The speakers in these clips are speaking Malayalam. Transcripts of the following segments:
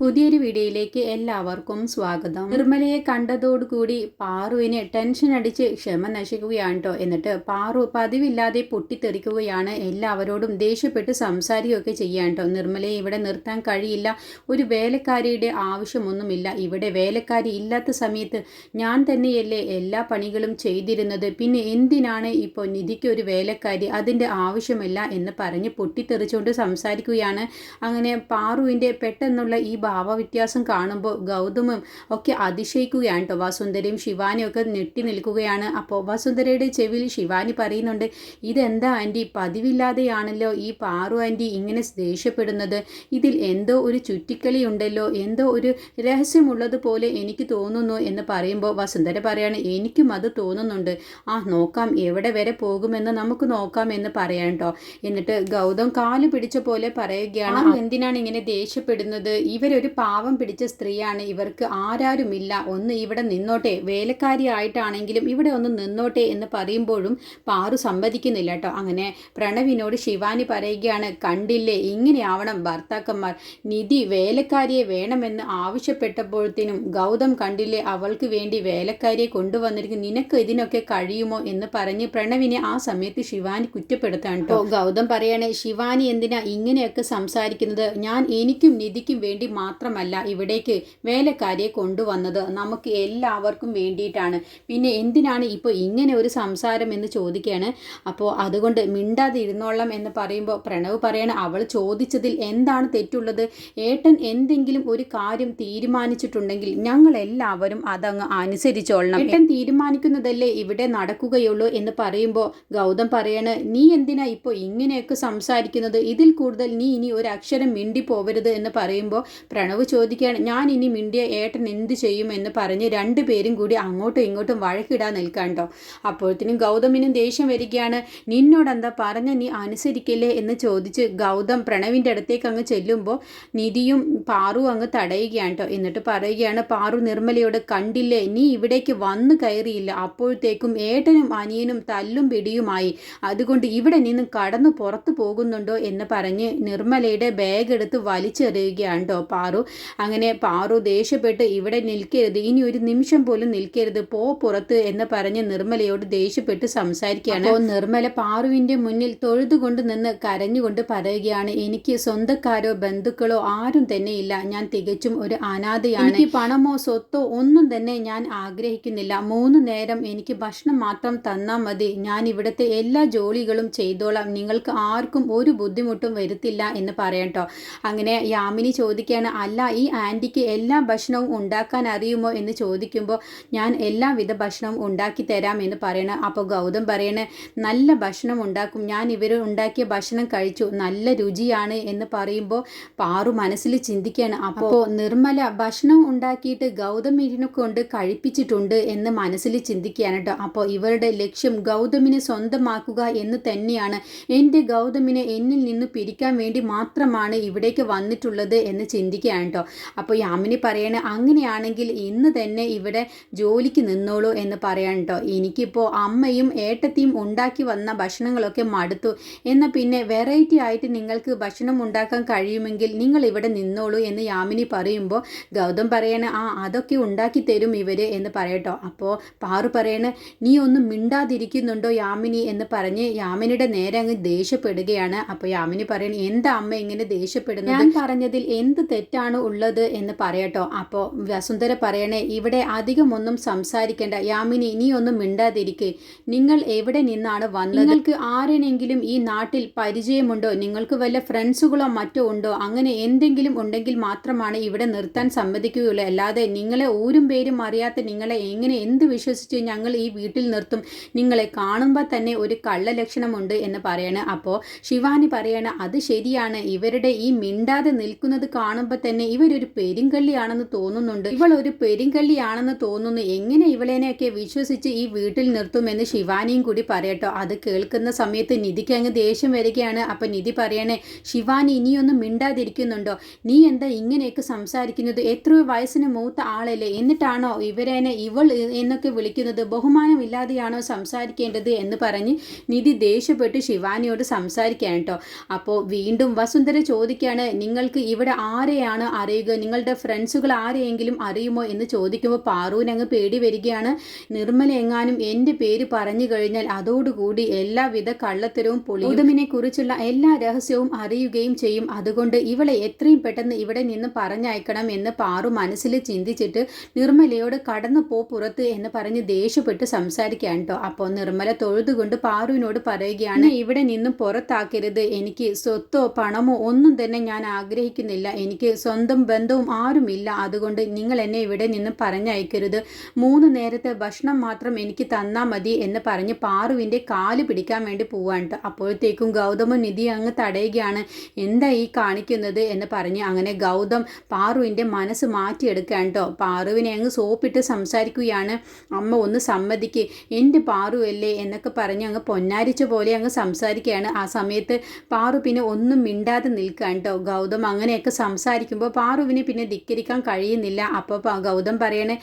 പുതിയൊരു വീഡിയോയിലേക്ക് എല്ലാവർക്കും സ്വാഗതം. നിർമ്മലയെ കണ്ടതോടുകൂടി പാറുവിന് ടെൻഷൻ അടിച്ച് ക്ഷമ നശിക്കുകയാണ് കേട്ടോ എന്നിട്ട് പാറു പതിവില്ലാതെ പൊട്ടിത്തെറിക്കുകയാണ്. എല്ലാവരോടും ദേഷ്യപ്പെട്ട് സംസാരിക്കുകയൊക്കെ ചെയ്യാൻ കേട്ടോ നിർമ്മലയെ ഇവിടെ നിർത്താൻ കഴിയില്ല. ഒരു വേലക്കാരിയുടെ ആവശ്യമൊന്നുമില്ല. ഇവിടെ വേലക്കാരി ഇല്ലാത്ത സമയത്ത് ഞാൻ തന്നെയല്ലേ എല്ലാ പണികളും ചെയ്തിരുന്നത്? പിന്നെ എന്തിനാണ് ഇപ്പോൾ നിധിക്ക് ഒരു വേലക്കാരി അതിന്റെ ആവശ്യമില്ല എന്ന് പറഞ്ഞ് പൊട്ടിത്തെറിച്ചുകൊണ്ട് സംസാരിക്കുകയാണ്? അങ്ങനെ പാറുവിന്റെ പെട്ടെന്നുള്ള ഈ ഭാവവ്യത്യാസം കാണുമ്പോൾ ഗൗതമും ഒക്കെ അതിശയിക്കുകയാണ് കേട്ടോ വസുന്ധരയും ശിവാനിയും ഒക്കെ ഞെട്ടി നിൽക്കുകയാണ്. അപ്പോൾ വസുന്ധരയുടെ ചെവിയിൽ ശിവാനി പറയുന്നുണ്ട് ഇതെന്താ ആന്റി? പതിവില്ലാതെയാണല്ലോ ഈ പാറു ആന്റി ഇങ്ങനെ ദേഷ്യപ്പെടുന്നത്. ഇതിൽ എന്തോ ഒരു ചുറ്റിക്കളി ഉണ്ടല്ലോ. എന്തോ ഒരു രഹസ്യമുള്ളത് പോലെ എനിക്ക് തോന്നുന്നു എന്ന് പറയുമ്പോൾ വസുന്ധര പറയാണ് എനിക്കും അത് തോന്നുന്നുണ്ട്. ആ നോക്കാം എവിടെ വരെ പോകുമെന്ന് നമുക്ക് നോക്കാം എന്ന് പറയാം കേട്ടോ എന്നിട്ട് ഗൗതം കാൽ പിടിച്ച പോലെ പറയുകയാണ് "ആ, എന്തിനാണ് ഇങ്ങനെ ദേഷ്യപ്പെടുന്നത്? ഇവരൊരു പാവം പിടിച്ച സ്ത്രീയാണ്. ഇവർക്ക് ആരാരുമില്ല. ഒന്ന് ഇവിടെ നിന്നോട്ടെ. വേലക്കാരിയായിട്ടാണെങ്കിലും ഇവിടെ ഒന്ന് നിന്നോട്ടെ എന്ന് പറയുമ്പോഴും പാറു സമ്മതിക്കുന്നില്ല കേട്ടോ. അങ്ങനെ പ്രണവിനോട് ശിവാനി പറയുകയാണ് കണ്ടില്ലേ? ഇങ്ങനെയാവണം ഭർത്താക്കന്മാർ. നിധി വേലക്കാരിയെ വേണമെന്ന് ആവശ്യപ്പെട്ടപ്പോഴത്തേനും ഗൗതം കണ്ടില്ലേ? അവൾക്ക് വേണ്ടി വേലക്കാരിയെ കൊണ്ടുവന്നിരിക്കും നിനക്ക് ഇതിനൊക്കെ കഴിയുമോ? എന്ന് പറഞ്ഞ് പ്രണവിനെ ആ സമയത്ത് ശിവാനി കുറ്റപ്പെടുത്താണ് കേട്ടോ. ഗൗതം പറയണേ ശിവാനി എന്തിനാ ഇങ്ങനെയൊക്കെ സംസാരിക്കുന്നത്? ഞാൻ എനിക്കും നിധിക്കും വേണ്ടി മാത്രമല്ല ഇവിടേക്ക് വേലക്കാരിയെ കൊണ്ടുവന്നത് നമുക്ക് എല്ലാവർക്കും വേണ്ടിയിട്ടാണ്. പിന്നെ എന്തിനാണ് ഇപ്പോൾ ഇങ്ങനെ ഒരു സംസാരം എന്ന് ചോദിക്കുകയാണ്? അപ്പോൾ അതുകൊണ്ട് മിണ്ടാതിരുന്നോളാം എന്ന് പറയുമ്പോൾ പ്രണവ് പറയണ അവൾ ചോദിച്ചതിൽ എന്താണ് തെറ്റുള്ളത്? ഏട്ടൻ എന്തെങ്കിലും ഒരു കാര്യം തീരുമാനിച്ചിട്ടുണ്ടെങ്കിൽ ഞങ്ങൾ എല്ലാവരും അതങ്ങ് അനുസരിച്ചോളണം. ഏട്ടൻ തീരുമാനിക്കുന്നതല്ലേ ഇവിടെ നടക്കുകയുള്ളൂ എന്ന് പറയുമ്പോൾ ഗൗതം പറയണ് നീ എന്തിനാ ഇപ്പോൾ ഇങ്ങനെയൊക്കെ സംസാരിക്കുന്നത്? ഇതിൽ കൂടുതൽ നീ ഇനി ഒരു അക്ഷരം മിണ്ടി പോവരുത് എന്ന് പറയുമ്പോൾ പ്രണവ് ചോദിക്കുകയാണ് ഞാൻ ഇനി മിണ്ടിയ ഏട്ടൻ എന്ത് ചെയ്യും എന്ന് പറഞ്ഞ് രണ്ടുപേരും കൂടി അങ്ങോട്ടും ഇങ്ങോട്ടും വഴക്കിടാൻ നിൽക്കാണ്ടോ അപ്പോഴത്തേനും ഗൗതമിനും ദേഷ്യം വരികയാണ് നിന്നോടെന്താ പറഞ്ഞ നീ അനുസരിക്കില്ലേ? എന്ന് ചോദിച്ച് ഗൗതം പ്രണവിന്റെ അടുത്തേക്ക് അങ്ങ് ചെല്ലുമ്പോൾ നിധിയും പാറു അങ്ങ് തടയുകയാണ് കേട്ടോ എന്നിട്ട് പറയുകയാണ് പാറു നിർമ്മലയോട് കണ്ടില്ലേ നീ ഇവിടേക്ക് വന്നു കയറിയില്ല. അപ്പോഴത്തേക്കും ഏട്ടനും അനിയനും തല്ലും പിടിയുമായി. അതുകൊണ്ട് ഇവിടെ നിന്ന് കടന്നു പുറത്തു പോകുന്നുണ്ടോ? എന്ന് പറഞ്ഞ് നിർമ്മലയുടെ ബാഗ് എടുത്ത് വലിച്ചെറിയുകയാണ് കേട്ടോ പാറു അങ്ങനെ പാറു ദേഷ്യപ്പെട്ട് ഇവിടെ നിൽക്കരുത്. ഇനി ഒരു നിമിഷം പോലും നിൽക്കരുത്. പോ പുറത്ത് എന്ന് പറഞ്ഞ് നിർമ്മലയോട് ദേഷ്യപ്പെട്ട് സംസാരിക്കുകയാണ്. അപ്പോൾ നിർമ്മല പാറുവിന്റെ മുന്നിൽ തൊഴുതുകൊണ്ട് നിന്ന് കരഞ്ഞുകൊണ്ട് പറയുകയാണ് എനിക്ക് സ്വന്തക്കാരോ ബന്ധുക്കളോ ആരും തന്നെ ഇല്ല. ഞാൻ തികച്ചും ഒരു അനാഥയാണ്. എനിക്ക് പണമോ സ്വത്തോ ഒന്നും തന്നെ ഞാൻ ആഗ്രഹിക്കുന്നില്ല. മൂന്ന് നേരം എനിക്ക് ഭക്ഷണം മാത്രം തന്നാൽ മതി. ഞാൻ ഇവിടുത്തെ എല്ലാ ജോലികളും ചെയ്തോളാം. നിങ്ങൾക്ക് ആർക്കും ഒരു ബുദ്ധിമുട്ടും വരുത്തില്ല എന്ന് പറയട്ടോ. അങ്ങനെ യാമിനി ചോദിക്കുകയാണ് അല്ല ഈ ആന്റിക്ക് എല്ലാ ഭക്ഷണവും ഉണ്ടാക്കാൻ അറിയുമോ എന്ന് ചോദിക്കുമ്പോൾ ഞാൻ എല്ലാവിധ ഭക്ഷണവും ഉണ്ടാക്കി തരാം എന്ന് പറയണ. അപ്പോൾ ഗൗതം പറയണേ നല്ല ഭക്ഷണം ഉണ്ടാക്കും. ഞാൻ ഇവർ ഉണ്ടാക്കിയ ഭക്ഷണം കഴിച്ചു. നല്ല രുചിയാണ് എന്ന് പറയുമ്പോൾ പാറു മനസ്സിൽ ചിന്തിക്കുകയാണ് അപ്പോൾ നിർമ്മല ഭക്ഷണം ഉണ്ടാക്കിയിട്ട് ഗൗതമിനെ കൊണ്ട് കഴിപ്പിച്ചിട്ടുണ്ട് എന്ന് മനസ്സിൽ ചിന്തിക്കുകയാണ് കേട്ടോ. അപ്പോൾ ഇവരുടെ ലക്ഷ്യം ഗൗതമിനെ സ്വന്തമാക്കുക എന്ന് തന്നെയാണ്. എന്റെ ഗൗതമിനെ എന്നിൽ നിന്ന് പിരിക്കാൻ വേണ്ടി മാത്രമാണ് ഇവിടേക്ക് വന്നിട്ടുള്ളത് എന്ന് ചിന്തിക്കുകയാണ് കേട്ടോ. അപ്പോൾ യാമിനി പറയണ അങ്ങനെയാണെങ്കിൽ ഇന്ന് തന്നെ ഇവിടെ ജോലിക്ക് നിന്നോളൂ എന്ന് പറയാൻ കേട്ടോ. എനിക്കിപ്പോൾ അമ്മയും ഏട്ടത്തിയും ഉണ്ടാക്കി വന്ന ഭക്ഷണങ്ങളൊക്കെ മടുത്തു. എന്നാൽ പിന്നെ വെറൈറ്റി ആയിട്ട് നിങ്ങൾക്ക് ഭക്ഷണം ഉണ്ടാക്കാൻ കഴിയുമെങ്കിൽ നിങ്ങൾ ഇവിടെ നിന്നോളൂ എന്ന് യാമിനി പറയുമ്പോൾ ഗൗതം പറയണ ആ അതൊക്കെ ഉണ്ടാക്കി തരും ഇവർ എന്ന് പറയട്ടോ അപ്പോൾ പാറു പറയണ നീ ഒന്നും മിണ്ടാതിരിക്കുന്നുണ്ടോ യാമിനി എന്ന് പറഞ്ഞ് യാമിനിയുടെ നേരെ അങ്ങ് ദേഷ്യപ്പെടുകയാണ്. അപ്പോൾ യാമിനി പറയണ എന്താ അമ്മ ഇങ്ങനെ ദേഷ്യപ്പെടുന്നത്? ഞാൻ പറഞ്ഞതിൽ എന്ത് തെറ്റാണ് ഉള്ളത് എന്ന് പറയട്ടോ. അപ്പോൾ വസുന്ധര പറയണേ ഇവിടെ അധികമൊന്നും സംസാരിക്കേണ്ട. യാമിനി നീ ഒന്നും മിണ്ടാതിരിക്കെ. നിങ്ങൾ എവിടെ നിന്നാണ് വന്നത്? നിങ്ങൾക്ക് ആരെങ്കിലും ഈ നാട്ടിൽ പരിചയമുണ്ടോ? നിങ്ങൾക്ക് വല്ല ഫ്രണ്ട്സുകളോ മറ്റോ ഉണ്ടോ? അങ്ങനെ എന്തെങ്കിലും ഉണ്ടെങ്കിൽ മാത്രമാണ് ഇവിടെ നിർത്താൻ സമ്മതിക്കുകയുള്ളൂ. അല്ലാതെ നിങ്ങളെ ഊരും പേരും അറിയാത്ത നിങ്ങളെ എങ്ങനെ എന്ത് വിശ്വസിച്ച് ഞങ്ങൾ ഈ വീട്ടിൽ നിർത്തും? നിങ്ങളെ കാണുമ്പോൾ തന്നെ ഒരു കള്ള ലക്ഷണമുണ്ട് എന്ന് പറയണ. അപ്പോൾ ശിവാനി പറയണ അത് ശരിയാണ്. ഇവരുടെ ഈ മിണ്ടാതെ നിൽക്കുന്നത് കാണുമ്പോൾ തന്നെ ഇവരൊരു പെരിങ്കള്ളിയാണെന്ന് തോന്നുന്നുണ്ട്. ഇവൾ ഒരു പെരിങ്കള്ളിയാണെന്ന് തോന്നുന്നു. എങ്ങനെ ഇവളേനെയൊക്കെ വിശ്വസിച്ച് ഈ വീട്ടിൽ നിർത്തുമെന്ന് ശിവാനിയും കൂടി പറയട്ടോ അത് കേൾക്കുന്ന സമയത്ത് നിധിക്ക് അങ്ങ് ദേഷ്യം വരികയാണ്. അപ്പൊ നിധി പറയണേ ശിവാനി ഇനിയൊന്നും മിണ്ടാതിരിക്കുന്നുണ്ടോ? നീ എന്താ ഇങ്ങനെയൊക്കെ സംസാരിക്കുന്നത്? എത്രയോ വയസ്സിന് മൂത്ത ആളല്ലേ? എന്നിട്ടാണോ ഇവരേനെ ഇവൾ എന്നൊക്കെ വിളിക്കുന്നത്? ബഹുമാനമില്ലാതെയാണോ സംസാരിക്കേണ്ടത്? എന്ന് പറഞ്ഞ് നിധി ദേഷ്യപ്പെട്ട് ശിവാനിയോട് സംസാരിക്കാൻ കേട്ടോ. അപ്പോൾ വീണ്ടും വസുന്ധര ചോദിക്കുകയാണ് നിങ്ങൾക്ക് ഇവിടെ ആരെയാണ് എപ്പോഴാണ് അറിയുക? നിങ്ങളുടെ ഫ്രണ്ട്സുകൾ ആരെയെങ്കിലും അറിയുമോ എന്ന് ചോദിക്കുമ്പോൾ പാറുവിന് അങ്ങ് പേടി വരികയാണ്. നിർമ്മല എങ്ങാനും എന്റെ പേര് പറഞ്ഞു കഴിഞ്ഞാൽ അതോടുകൂടി എല്ലാവിധ കള്ളത്തരവും പൊളിയുതമിനെ കുറിച്ചുള്ള എല്ലാ രഹസ്യവും അറിയുകയും ചെയ്യും. അതുകൊണ്ട് ഇവളെ എത്രയും പെട്ടെന്ന് ഇവിടെ നിന്ന് പറഞ്ഞയക്കണം എന്ന് പാറു മനസ്സിൽ ചിന്തിച്ചിട്ട് നിർമ്മലയോട് കടന്നു പോ പുറത്ത് എന്ന് പറഞ്ഞ് ദേഷ്യപ്പെട്ട് സംസാരിക്കാൻ കേട്ടോ. അപ്പോൾ നിർമ്മല തൊഴുതുകൊണ്ട് പാറുവിനോട് പറയുകയാണ് ഇവിടെ നിന്നും പുറത്താക്കരുത്. എനിക്ക് സ്വത്തോ പണമോ ഒന്നും തന്നെ ഞാൻ ആഗ്രഹിക്കുന്നില്ല. എനിക്ക് സ്വന്തം ബന്ധവും ആരുമില്ല അതുകൊണ്ട് നിങ്ങൾ എന്നെ ഇവിടെ നിന്ന് പറഞ്ഞയക്കരുത്. മൂന്ന് നേരത്തെ ഭക്ഷണം മാത്രം എനിക്ക് തന്നാൽ മതി എന്ന് പറഞ്ഞ് പാറുവിന്റെ കാൽ പിടിക്കാൻ വേണ്ടി പോവാണ്ട് അപ്പോഴത്തേക്കും ഗൗതമ നിധി അങ്ങ് തടയുകയാണ്. എന്താ ഈ കാണിക്കുന്നത് എന്ന് പറഞ്ഞ് അങ്ങനെ ഗൗതം പാറുവിന്റെ മനസ്സ് മാറ്റിയെടുക്കാൻ കേട്ടോ പാറുവിനെ അങ്ങ് സോപ്പിട്ട് സംസാരിക്കുകയാണ്. അമ്മ ഒന്ന് സമ്മതിക്ക്. എന്റെ പാറുവല്ലേ എന്നൊക്കെ പറഞ്ഞ് അങ്ങ് പൊന്നാരിച്ച പോലെ അങ്ങ് സംസാരിക്കുകയാണ്. ആ സമയത്ത് പാറു പിന്നെ ഒന്നും മിണ്ടാതെ നിൽക്കാൻ കേട്ടോ ഗൗതം അങ്ങനെയൊക്കെ സംസാരിക്കുമ്പോൾ പാറുവിന് പിന്നെ ധിക്കരിക്കാൻ കഴിയുന്നില്ല. അപ്പോൾ ഗൗതം പറയണേ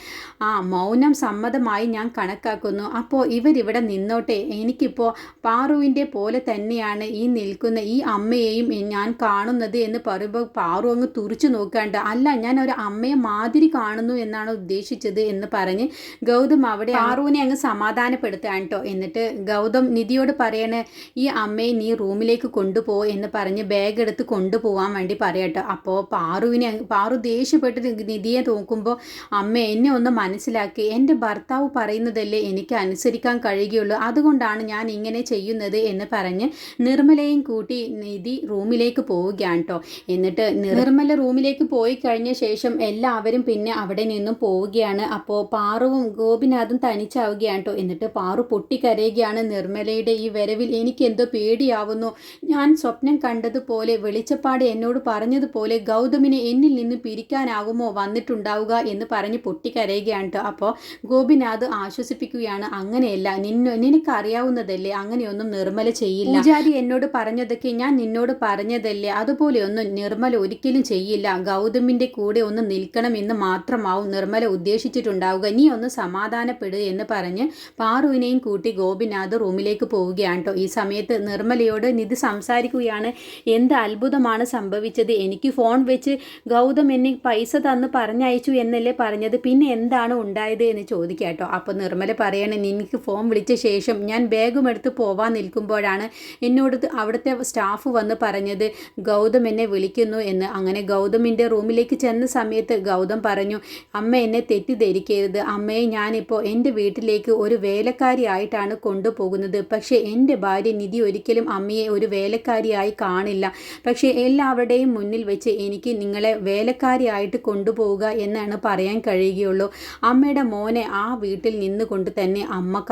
ആ മൗനം സമ്മതമായി ഞാൻ കണക്കാക്കുന്നു. അപ്പോൾ ഇവരിവിടെ നിന്നോട്ടെ. എനിക്കിപ്പോൾ പാറുവിന്റെ പോലെ തന്നെയാണ് ഈ നിൽക്കുന്ന ഈ അമ്മയെയും ഞാൻ കാണുന്നത് എന്ന് പറയുമ്പോൾ പാറു അങ്ങ് തുറിച്ചു നോക്കാണ്ട് അല്ല ഞാൻ ഒരു അമ്മയെ മാതിരി കാണുന്നു എന്നാണ് ഉദ്ദേശിച്ചത് എന്ന് പറഞ്ഞ് ഗൗതം അവിടെ പാറുവിനെ അങ്ങ് സമാധാനപ്പെടുത്തുകയാണ് കേട്ടോ. എന്നിട്ട് ഗൗതം നിധിയോട് പറയണേ ഈ അമ്മയെ നീ റൂമിലേക്ക് കൊണ്ടുപോ എന്ന് പറഞ്ഞ് ബാഗ് എടുത്ത് കൊണ്ടുപോകാൻ വേണ്ടി പറയട്ടോ അപ്പോൾ പാറുവിനെ പാറു ദേഷ്യപ്പെട്ട് നിധിയെ നോക്കുമ്പോൾ അമ്മ എന്നെ ഒന്ന് മനസ്സിലാക്കി. എന്റെ ഭർത്താവ് പറയുന്നതല്ലേ എനിക്ക് അനുസരിക്കാൻ കഴിയുകയുള്ളൂ. അതുകൊണ്ടാണ് ഞാൻ ഇങ്ങനെ ചെയ്യുന്നത് എന്ന് പറഞ്ഞ് നിർമ്മലയും കൂട്ടി നിധി റൂമിലേക്ക് പോവുകയാണ് കേട്ടോ എന്നിട്ട് നിർമ്മല റൂമിലേക്ക് പോയി കഴിഞ്ഞ ശേഷം എല്ലാവരും പിന്നെ അവിടെ നിന്നും പോവുകയാണ്. അപ്പോൾ പാറുവും ഗോപിനാഥും തനിച്ചാവുകയാണ് കേട്ടോ എന്നിട്ട് പാറു പൊട്ടിക്കരയുകയാണ് നിർമ്മലയുടെ ഈ വരവിൽ. എനിക്ക് എന്തോ പേടിയാവുന്നു. ഞാൻ സ്വപ്നം കണ്ടതുപോലെ വെളിച്ചപ്പാട് എന്നോട് പറഞ്ഞതുപോലെ ഗൗതമിനെ എന്നിൽ നിന്ന് പിരിക്കാനാകുമോ വന്നിട്ടുണ്ടാവുക എന്ന് പറഞ്ഞ് പൊട്ടിക്കരയുകയാണ് കേട്ടോ അപ്പോൾ ഗോപിനാഥ് ആശ്വസിപ്പിക്കുകയാണ് അങ്ങനെയല്ല നിന്നെ നിനക്കറിയാവുന്നതല്ലേ അങ്ങനെയൊന്നും നിർമ്മല ചെയ്യില്ല. പൂജാരി എന്നോട് പറഞ്ഞതൊക്കെ ഞാൻ നിന്നോട് പറഞ്ഞതല്ലേ അതുപോലെയൊന്നും നിർമ്മല ഒരിക്കലും ചെയ്യില്ല. ഗൗതമിന്റെ കൂടെ ഒന്ന് നിൽക്കണം എന്ന് മാത്രമാവും നിർമ്മല ഉദ്ദേശിച്ചിട്ടുണ്ടാവുക. നീ ഒന്ന് സമാധാനപ്പെടുക എന്ന് പറഞ്ഞ് പാറുവിനെയും കൂട്ടി ഗോപിനാഥ് റൂമിലേക്ക് പോവുകയാണ് കേട്ടോ ഈ സമയത്ത് നിർമ്മലയോട് നിധി സംസാരിക്കുകയാണ്. എന്ത് അത്ഭുതമാണ് സംഭവിച്ചത്? എനിക്ക് ഫോൺ വെച്ച് ഗൗതം എന്നെ പൈസ തന്ന് പറഞ്ഞയച്ചു എന്നല്ലേ പറഞ്ഞത്? പിന്നെ എന്താണ് ഉണ്ടായത് എന്ന് ചോദിക്കുക കേട്ടോ. അപ്പോൾ നിർമ്മല പറയണേ നിനക്ക് ഫോൺ വിളിച്ച ശേഷം ഞാൻ ബാഗും എടുത്ത് പോവാൻ നിൽക്കുമ്പോഴാണ് എന്നോട് അവിടുത്തെ സ്റ്റാഫ് വന്ന് പറഞ്ഞത് ഗൗതം എന്നെ വിളിക്കുന്നു എന്ന്. അങ്ങനെ ഗൗതമിന്റെ റൂമിലേക്ക് ചെന്ന സമയത്ത് ഗൗതം പറഞ്ഞു അമ്മ എന്നെ തെറ്റിദ്ധരിക്കരുത്. അമ്മയെ ഞാനിപ്പോൾ എന്റെ വീട്ടിലേക്ക് ഒരു വേലക്കാരിയായിട്ടാണ് കൊണ്ടുപോകുന്നത്. പക്ഷേ എന്റെ ഭാര്യ നിധി ഒരിക്കലും അമ്മയെ ഒരു വേലക്കാരിയായി കാണില്ല. പക്ഷേ എല്ലാവരുടെയും മുന്നിൽ വെച്ച് എനിക്ക് നിങ്ങളെ വേലക്കാരിയായിട്ട് കൊണ്ടുപോവുക എന്നാണ് പറയാൻ കഴിയുകയുള്ളൂ. അമ്മയുടെ മോനെ ആ വീട്ടിൽ നിന്നുകൊണ്ട് തന്നെ അമ്മ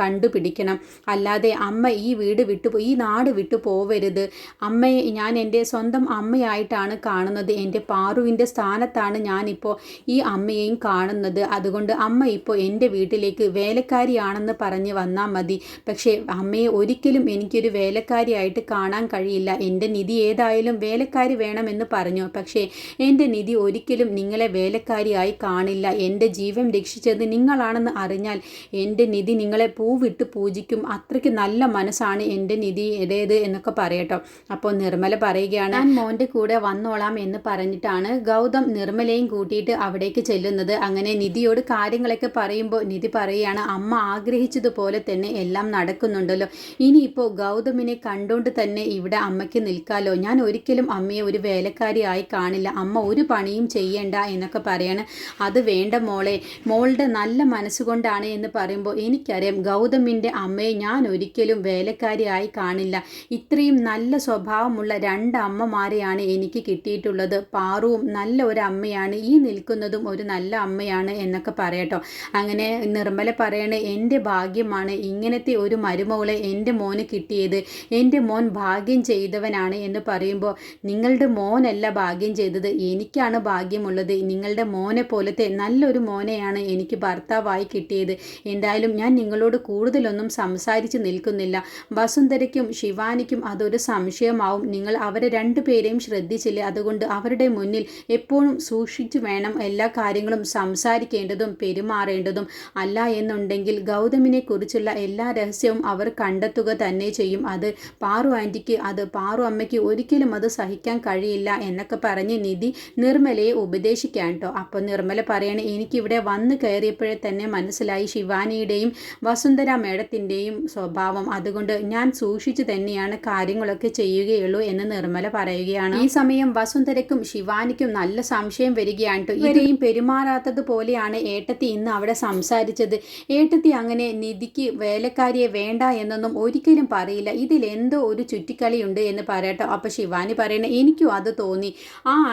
കണ്ടുപിടിക്കണം. അല്ലാതെ അമ്മ ഈ വീട് വിട്ടു ഈ നാട് വിട്ടു പോവരുത്. അമ്മയെ ഞാൻ എന്റെ സ്വന്തം അമ്മയായിട്ടാണ് കാണുന്നത്. എന്റെ പാറുവിന്റെ സ്ഥാനത്താണ് ഞാനിപ്പോൾ ഈ അമ്മയെയും കാണുന്നത്. അതുകൊണ്ട് അമ്മ ഇപ്പോൾ എന്റെ വീട്ടിലേക്ക് വേലക്കാരിയാണെന്ന് പറഞ്ഞ് വന്നാൽ മതി. പക്ഷേ അമ്മയെ ഒരിക്കലും എനിക്കൊരു വേലക്കാരിയായിട്ട് കാണാൻ കഴിയില്ല. എന്റെ നിധി ഏതായാലും വേലക്കാരി വേണമെന്ന് പറഞ്ഞു. പക്ഷേ എന്റെ നിധി ഒരിക്കലും നിങ്ങളെ വേലക്കാരിയായി കാണില്ല. എന്റെ ജീവൻ രക്ഷിച്ചത് നിങ്ങളാണെന്ന് അറിഞ്ഞാൽ എന്റെ നിധി നിങ്ങളെ പൂവിട്ട് പൂജിക്കും. അത്രയ്ക്ക് നല്ല മനസ്സാണ് എന്റെ ഏതേത് എന്നൊക്കെ പറയട്ടോ. അപ്പോൾ നിർമ്മല പറയുകയാണ് ഞാൻ മോന്റെ കൂടെ വന്നോളാം എന്ന് പറഞ്ഞിട്ടാണ് ഗൗതം നിർമ്മലയും കൂട്ടിയിട്ട് അവിടേക്ക് ചെല്ലുന്നത്. അങ്ങനെ നിധിയോട് കാര്യങ്ങളൊക്കെ പറയുമ്പോൾ നിധി പറയുകയാണ് അമ്മ ആഗ്രഹിച്ചതുപോലെ തന്നെ എല്ലാം നടക്കുന്നുണ്ടല്ലോ. ഇനിയിപ്പോൾ ഗൗതമിനെ കണ്ടുകൊണ്ട് തന്നെ ഇവിടെ അമ്മയ്ക്ക് നിൽക്കാലോ. ഞാൻ ഒരിക്കലും അമ്മയെ ഒരു വേലക്കാരിയായി കാണില്ല. അമ്മ ഒരു പണിയും ചെയ്യേണ്ട എന്നൊക്കെ പറയാണ്. അത് വേണ്ട മോളെ. മോളുടെ നല്ല മനസ്സുകൊണ്ടാണ് എന്ന് പറയുമ്പോൾ എനിക്കറിയാം ഗൗതമിന്റെ അമ്മയെ ഞാൻ ഒരിക്കലും വേലക്കാരിയായി കാണില്ല. ഇത്രയും നല്ല സ്വഭാവമുള്ള രണ്ട് അമ്മമാരെയാണ് എനിക്ക് കിട്ടിയിട്ടുള്ളത്. പാറുവും നല്ല ഒരു അമ്മയാണ് ഈ നിൽക്കുന്നതും ഒരു നല്ല അമ്മയാണ് എന്നൊക്കെ പറയട്ടോ. അങ്ങനെ നിർമ്മല പറയണേ എന്റെ ഭാഗ്യമാണ് ഇങ്ങനത്തെ ഒരു മരുമകളെ എന്റെ മോന് കിട്ടിയത്. എന്റെ മോൻ ഭാഗ്യം ചെയ്തവനാണ് എന്ന് പറയുമ്പോൾ നിങ്ങളുടെ മോനല്ല ഭാഗ്യം ചെയ്തത് എനിക്കാണ് ഭാഗ്യമുള്ളത്. നിങ്ങളുടെ മോനെ പോലത്തെ നല്ലൊരു മോനെയാണ് എനിക്ക് ഭർത്താവായി കിട്ടിയത്. എന്തായാലും ഞാൻ നിങ്ങളോട് കൂടുതലൊന്നും സംസാരിച്ച് നിൽക്കുന്നില്ല. വസുന്ധരയ്ക്കും ശിവാനിക്കും അതൊരു സംശയമാവും. നിങ്ങൾ അവരെ രണ്ടുപേരെയും ശ്രദ്ധിച്ചില്ലേ? അതുകൊണ്ട് അവരുടെ മുന്നിൽ എപ്പോഴും സൂക്ഷിച്ചു വേണം എല്ലാ കാര്യങ്ങളും സംസാരിക്കേണ്ടതും പെരുമാറേണ്ടതും. അല്ല എന്നുണ്ടെങ്കിൽ ഗൗതമിനെ കുറിച്ചുള്ള എല്ലാ രഹസ്യവും അവർ കണ്ടെത്തുക തന്നെ ചെയ്യും. അത് പാറു ആന്റിക്ക് അത് പാറു അമ്മയ്ക്ക് ഒരിക്കലും അത് സഹിക്കാൻ കഴിയില്ല എന്നൊക്കെ പറയും. പറഞ്ഞ് നിധി നിർമ്മലയെ ഉപദേശിക്കാൻ കേട്ടോ അപ്പോൾ നിർമ്മല പറയണേ എനിക്കിവിടെ വന്ന് കയറിയപ്പോഴേ തന്നെ മനസ്സിലായി ശിവാനിയുടെയും വസുന്ധര മേഡത്തിന്റെയും സ്വഭാവം. അതുകൊണ്ട് ഞാൻ സൂക്ഷിച്ചു തന്നെയാണ് കാര്യങ്ങളൊക്കെ ചെയ്യുകയുള്ളൂ എന്ന് നിർമ്മല പറയുകയാണ്. ഈ സമയം വസുന്ധരയ്ക്കും ശിവാനിക്കും നല്ല സംശയം വരികയാണ് കേട്ടോ ഇവരെയും പെരുമാറാത്തതുപോലെയാണ് ഏട്ടത്തി ഇന്ന് അവിടെ സംസാരിച്ചത്. ഏട്ടത്തി അങ്ങനെ നിധിക്ക് വേലക്കാരിയെ വേണ്ട എന്നൊന്നും ഒരിക്കലും പറയില്ല. ഇതിൽ എന്തോ ഒരു ചുറ്റിക്കളിയുണ്ട് എന്ന് പറയട്ടോ. അപ്പോൾ ശിവാനി പറയണേ എനിക്കും അത് തോന്നി.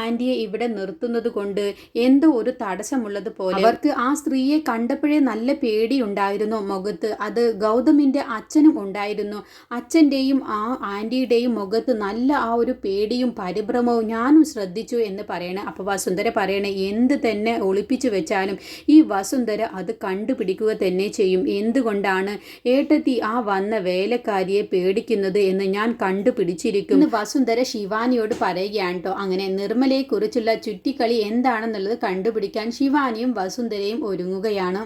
ആന്റിയെ ഇവിടെ നിർത്തുന്നത് കൊണ്ട് എന്തോ ഒരു തടസ്സമുള്ളത് പോലെ. അവർക്ക് ആ സ്ത്രീയെ കണ്ടപ്പോഴേ നല്ല പേടിയുണ്ടായിരുന്നു മുഖത്ത്. അത് ഗൗതമിന്റെ അച്ഛനും ഉണ്ടായിരുന്നു. അച്ഛന്റെയും ആ ആന്റിയുടെയും മുഖത്ത് നല്ല ആ ഒരു പേടിയും പരിഭ്രമവും ഞാനും ശ്രദ്ധിച്ചു എന്ന് പറയണേ. അപ്പോൾ വസുന്ധര പറയണേ എന്ത് തന്നെ ഒളിപ്പിച്ചു വെച്ചാലും ഈ വസുന്ധര അത് കണ്ടുപിടിക്കുക തന്നെ ചെയ്യും. എന്തുകൊണ്ടാണ് ഏട്ടത്തി ആ വന്ന വേലക്കാരിയെ പേടിക്കുന്നത് എന്ന് ഞാൻ കണ്ടുപിടിച്ചിരിക്കും? വസുന്ധര ശിവാനിയോട് പറയുകയാണ് കേട്ടോ അങ്ങനെ നിർമ്മലയെക്കുറിച്ചുള്ള ചുറ്റിക്കളി എന്താണെന്നുള്ളത് കണ്ടുപിടിക്കാൻ ശിവാനിയും വസുന്ധരയും ഒരുങ്ങുകയാണ്.